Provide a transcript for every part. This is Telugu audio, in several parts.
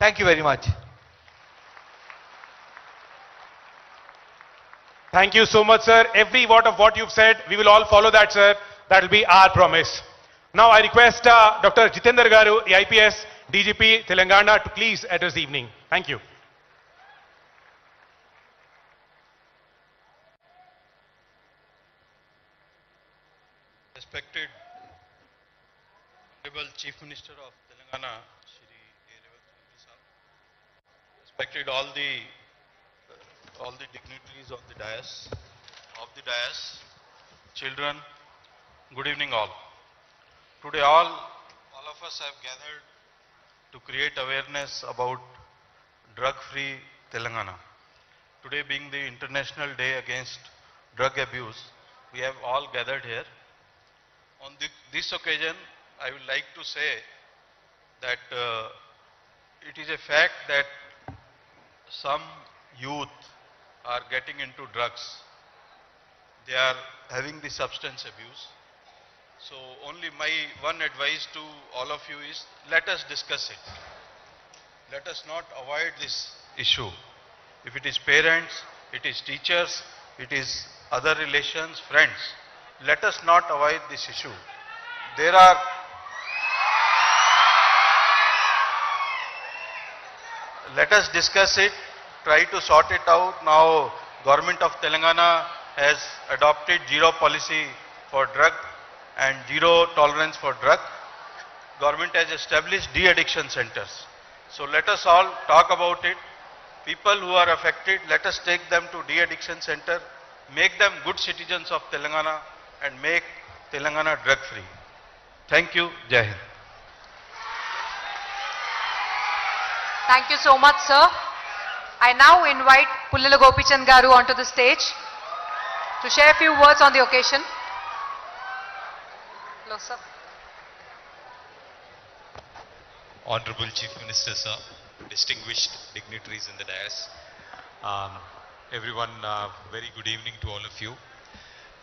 Thank you very much. Thank you so much, sir. Every word of what you've said, we will all follow that, sir. That will be our promise. Now I request uh, Dr. Jitendra Garu, IPS, DGP Telangana, to please address the evening. Thank you. Respected Honorable Chief Minister of Telangana, Respected all the, all the dignitaries of the dais, of the dais, children, good evening all. Today all, all of us have gathered to create awareness about drug-free Telangana. Today being the International Day Against Drug Abuse, we have all gathered here. On thi- this occasion, I would like to say that uh, it is a fact that some youth are getting into drugs. They are having the substance abuse. So only my one advice to all of you is let us discuss it. Let us not avoid this issue. If it is parents, it is teachers, it is other relations, friends, let us not avoid this issue. There are let us discuss it, try to sort it out. Now, government of Telangana has adopted zero policy for drug and zero tolerance for drug. Government has established de-addiction centers. So let us all talk about it. People who are affected, let us take them to de-addiction center, make them good citizens of Telangana and make Telangana drug free. Thank you. Jai Hind. Thank you so much, sir. I now invite Pullila Gopichand Garu onto the stage to share a few words on the occasion. Hello, sir. Honorable Chief Minister, sir, distinguished dignitaries in the dais, um, everyone, uh, very good evening to all of you.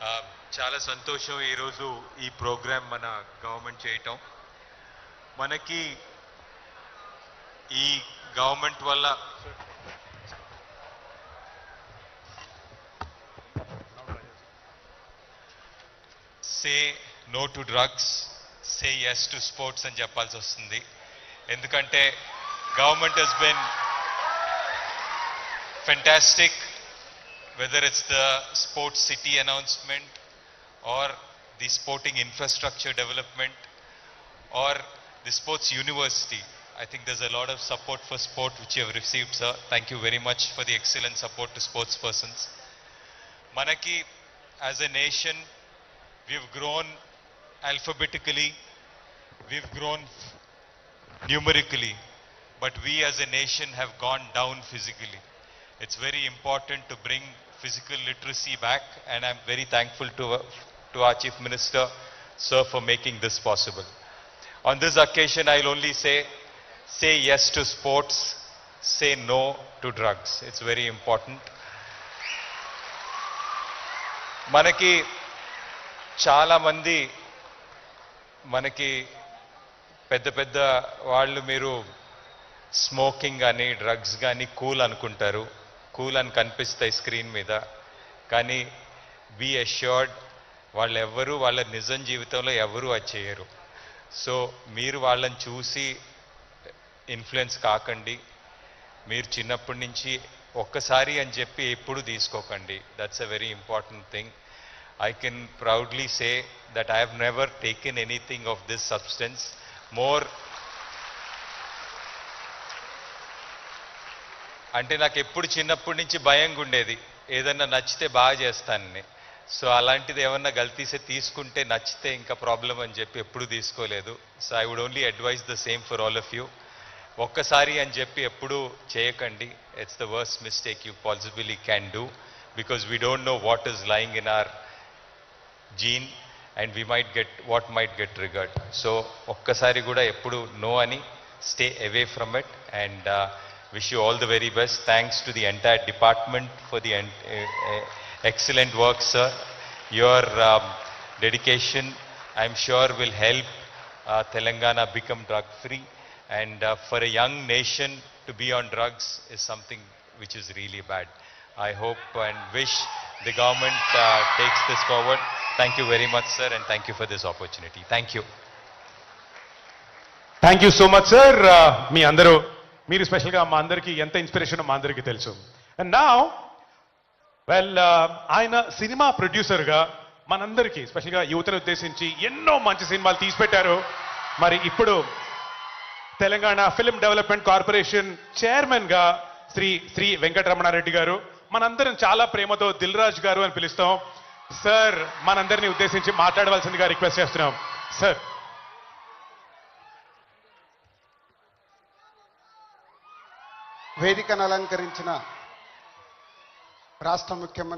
Uh, చాలా సంతోషం ఈరోజు ఈ ప్రోగ్రామ్ మన గవర్నమెంట్ చేయటం మనకి ఈ గవర్నమెంట్ వల్ల say no to drugs say yes to sports అని చెప్పాల్సి వస్తుంది. ఎందుకంటే government has been fantastic whether it's the sports city announcement or the sporting infrastructure development or the sports university I think there's a lot of support for sport which you have received, sir. Thank you very much for the excellent support to sports persons. Manaki, as a nation, we've grown alphabetically, we've grown numerically, but we as a nation have gone down physically. It's very important to bring physical literacy back, and I'm very thankful to, to our Chief Minister, sir, for making this possible. On this occasion, I'll only say, say yes to sports, say no to drugs. It's very important. మనకి చాలామంది మనకి పెద్ద పెద్ద వాళ్ళు మీరు స్మోకింగ్ కానీ డ్రగ్స్ కానీ కూల్ అనుకుంటారు కూల్ అని కనిపిస్తాయి స్క్రీన్ మీద కానీ బీ అష్యూర్డ్ వాళ్ళు ఎవ్వరూ వాళ్ళ నిజం జీవితంలో ఎవరూ అది చేయరు సో మీరు వాళ్ళని చూసి ఇన్ఫ్లుయెన్స్ కాకండి. మీరు చిన్నప్పటి నుంచి ఒక్కసారి అని చెప్పి ఎప్పుడు తీసుకోకండి. That's a very important thing I can proudly say that I have never taken anything of this substance more అంటే నాకు ఎప్పుడు చిన్నప్పటి నుంచి భయంగా ఉండేది. ఏదన్నా నచ్చితే బాగా చేస్తానని. సో అలాంటిది ఏమన్నా గల్తీసే తీసుకుంటే నచ్చితే ఇంకా ప్రాబ్లం అని చెప్పి ఎప్పుడు తీసుకోలేదు. So I would only advise the same for all of you ఒక్కసారి అని చెప్పి ఎప్పుడు చేయకండి. It's the worst mistake you possibly can do because we don't know what is lying in our gene and we might get what might get triggered so ఒక్కసారి కూడా ఎప్పుడు నో అని stay away from it and wish you all the very best thanks to the entire department for the excellent work sir your dedication I'm sure will help Telangana become drug free. And uh, for a young nation to be on drugs is something which is really bad. I hope and wish the government uh, takes this forward. Thank you very much, sir, and thank you for this opportunity. Thank you. Thank you so much sir మీ అందరూ మీరు స్పెషల్గా మా అందరికీ ఎంత ఇన్స్పిరేషన్ మా అందరికీ తెలుసు అండ్ నా వెల్ ఆయన సినిమా ప్రొడ్యూసర్గా మనందరికీ స్పెషల్గా యువతను ఉద్దేశించి ఎన్నో మంచి సినిమాలు తీసిపెట్టారు మరి ఇప్పుడు తెలంగాణ ఫిల్మ్ డెవలప్మెంట్ కార్పొరేషన్ చైర్మన్గా శ్రీ శ్రీ వెంకటరమణారెడ్డి గారు మనందరం చాలా ప్రేమతో దిల్ రాజు గారు అని పిలుస్తాం. సార్ మనందరినీ ఉద్దేశించి మాట్లాడవలసిందిగా రిక్వెస్ట్ చేస్తున్నాం. సార్. వేదికను అలంకరించిన రాష్ట్ర ముఖ్యమంత్రి